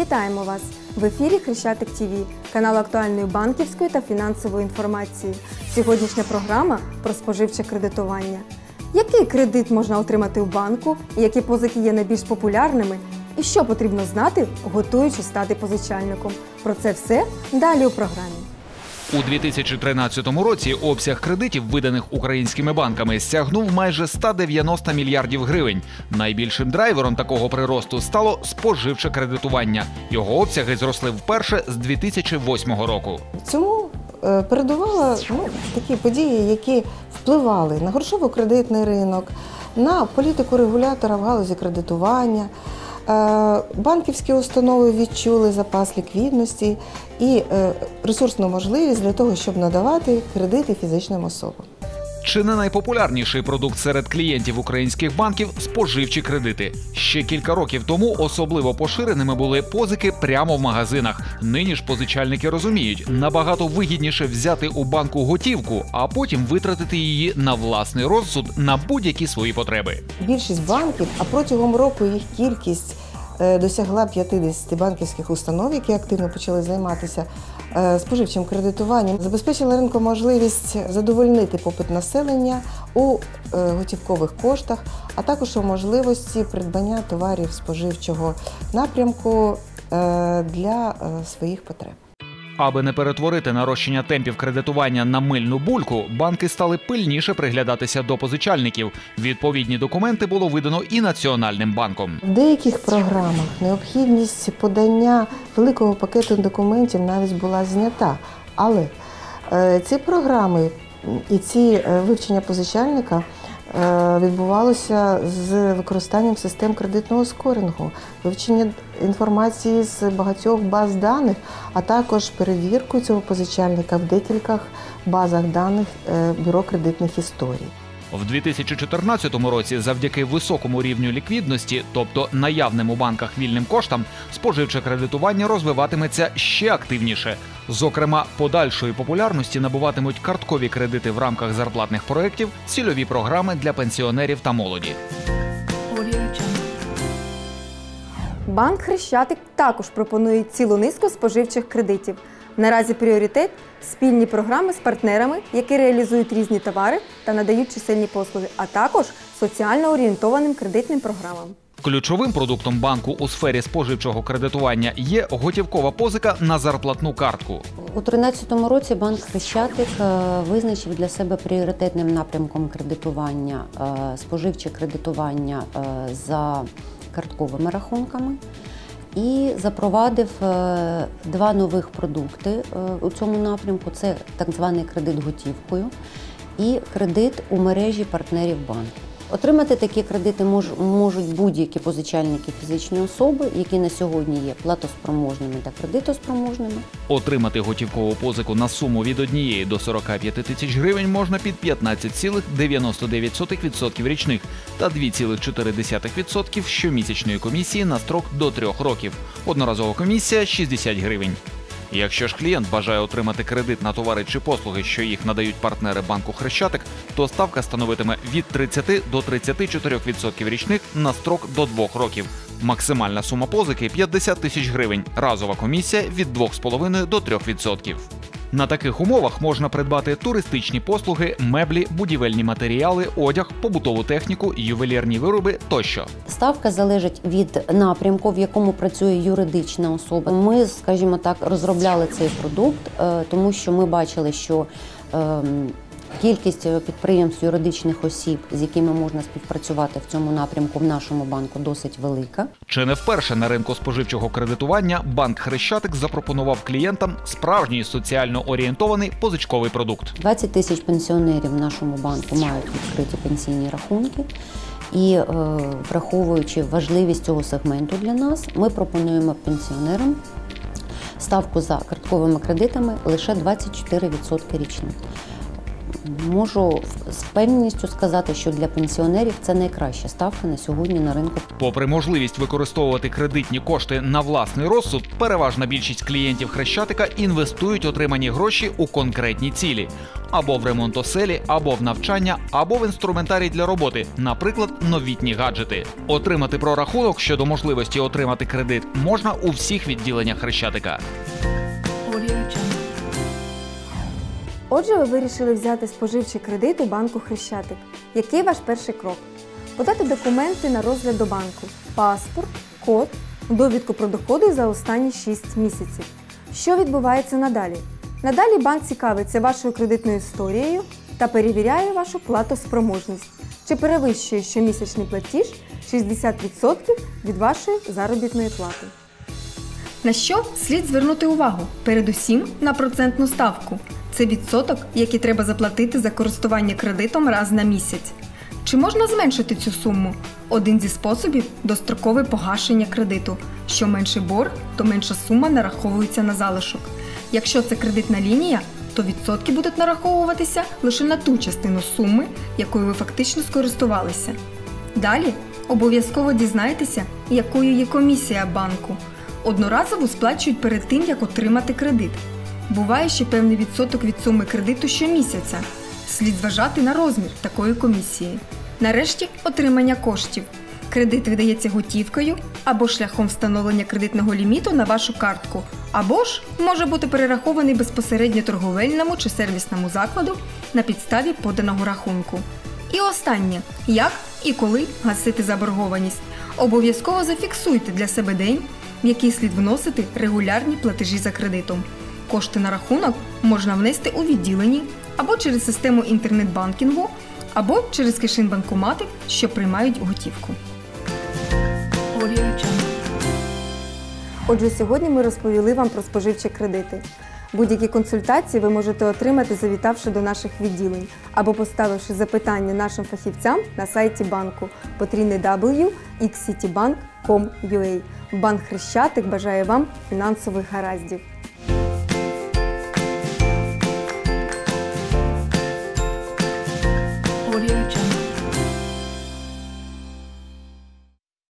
Вітаємо вас! В ефірі Хрещатик ТВ, канал актуальної банківської та фінансової інформації. Сьогоднішня програма про споживче кредитування. Який кредит можна отримати у банку, які позики є найбільш популярними, і що потрібно знати, готуючи стати позичальником. Про це все далі у програмі. У 2013 році обсяг кредитів, виданих українськими банками, стягнув майже 190 мільярдів гривень. Найбільшим драйвером такого приросту стало споживче кредитування. Його обсяги зросли вперше з 2008 року. Цьому е, передували ну, такі події, які впливали на грошово-кредитний ринок, на політику регулятора в галузі кредитування. Е, Банківські установи відчули запас ліквідності і е, ресурсну можливість для того, щоб надавати кредити фізичним особам. Чи не найпопулярніший продукт серед клієнтів українських банків споживчі кредити? Ще кілька років тому особливо поширеними були позики прямо в магазинах. Нині ж позичальники розуміють, набагато вигідніше взяти у банку готівку, а потім витратити її на власний розсуд на будь-які свої потреби. Більшість банків, а протягом року їх кількість досягла 50 банківських установ, які активно почали займатися е, споживчим кредитуванням, забезпечила ринку можливість задовольнити попит населення у е, готівкових коштах, а також у можливості придбання товарів споживчого напрямку е, для е, своїх потреб. Аби не перетворити нарощення темпів кредитування на мильну бульку, банки стали пильніше приглядатися до позичальників. Відповідні документи було видано і Національним банком. В деяких програмах необхідність подання великого пакету документів навіть була знята. Але е, ці програми і ці е, вивчення позичальника відбувалося з використанням систем кредитного скорингу, вивчення інформації з багатьох баз даних, а також перевірку цього позичальника в декількох базах даних е, бюро кредитних історій. В 2014 році, завдяки високому рівню ліквідності, тобто наявним у банках вільним коштам, споживче кредитування розвиватиметься ще активніше. Зокрема, подальшої популярності набуватимуть карткові кредити в рамках зарплатних проєктів, цільові програми для пенсіонерів та молоді. Банк Хрещатик також пропонує цілу низку споживчих кредитів. Наразі пріоритет спільні програми з партнерами, які реалізують різні товари та надають чисельні послуги, а також соціально орієнтованим кредитним програмам. Ключовим продуктом банку у сфері споживчого кредитування є готівкова позика на зарплатну картку. У 2013 році банк Хрещатик е, визначив для себе пріоритетним напрямком кредитування е, споживче кредитування е, за картковими рахунками і запровадив е, два нових продукти е, у цьому напрямку: це так званий кредит готівкою і кредит у мережі партнерів банку. Отримати такі кредити мож- можуть будь-які позичальники фізичні особи, які на сьогодні є платоспроможними та кредитоспроможними. Отримати готівкову позику на суму від 1 до 45 тисяч гривень можна під 15,99% річних та 2,4% щомісячної комісії на строк до 3 років. Одноразова комісія 60 гривень. Якщо ж клієнт бажає отримати кредит на товари чи послуги, що їх надають партнери банку Хрещатик, то ставка становитиме від 30 до 34% річних на строк до 2 років. Максимальна сума позики 50 тисяч гривень. Разова комісія від 2,5 до 3%. На таких умовах можна придбати туристичні послуги, меблі, будівельні матеріали, одяг, побутову техніку, ювелірні вироби тощо. Ставка залежить від напрямку, в якому працює юридична особа. Ми, скажімо так, розробляли цей продукт, е, тому що ми бачили, що ем, кількість е, підприємств юридичних осіб, з якими можна співпрацювати в цьому напрямку в нашому банку, досить велика. Чи не вперше на ринку споживчого кредитування банк Хрещатик запропонував клієнтам справжній соціально орієнтований позичковий продукт. 20 тисяч пенсіонерів в нашому банку мають відкриті пенсійні рахунки. І е, враховуючи важливість цього сегменту для нас, ми пропонуємо пенсіонерам ставку за картковими кредитами лише 24% річних. Можу з впевненістю сказати, що для пенсіонерів це найкраща ставка на сьогодні на ринку. Попри можливість використовувати кредитні кошти на власний розсуд, переважна більшість клієнтів Хрещатика інвестують отримані гроші у конкретні цілі або в ремонт оселі, або в навчання, або в інструментарій для роботи, наприклад, новітні гаджети. Отримати прорахунок щодо можливості отримати кредит можна у всіх відділеннях Хрещатика. Отже, ви вирішили взяти споживчий кредит у банку Хрещатик. Який ваш перший крок? Подати документи на розгляд до банку, паспорт, код, довідку про доходи за останні 6 місяців. Що відбувається надалі? Надалі банк цікавиться вашою кредитною історією та перевіряє вашу платоспроможність. Чи перевищує щомісячний платіж 60% від вашої заробітної плати? На що слід звернути увагу? Передусім на процентну ставку. Це відсоток, який треба заплатити за користування кредитом раз на місяць. Чи можна зменшити цю суму? Один зі способів дострокове погашення кредиту. Що менший борг, то менша сума нараховується на залишок. Якщо це кредитна лінія, то відсотки будуть нараховуватися лише на ту частину суми, якою ви фактично скористувалися. Далі обов'язково дізнайтеся, якою є комісія банку. Одноразово сплачують перед тим, як отримати кредит. Буває ще певний відсоток від суми кредиту щомісяця. Слід зважати на розмір такої комісії. Нарешті отримання коштів. Кредит видається готівкою або шляхом встановлення кредитного ліміту на вашу картку, або ж може бути перерахований безпосередньо торговельному чи сервісному закладу на підставі поданого рахунку. І останнє як і коли гасити заборгованість. Обов'язково зафіксуйте для себе день, в який слід вносити регулярні платежі за кредитом. Кошти на рахунок можна внести у відділенні або через систему інтернет-банкінгу, або через кишин-банкомати, що приймають готівку. Отже, сьогодні ми розповіли вам про споживчі кредити. Будь-які консультації ви можете отримати, завітавши до наших відділень або поставивши запитання нашим фахівцям на сайті банку www.xcitybank.com.ua. Банк Хрещатик бажає вам фінансових гараздів.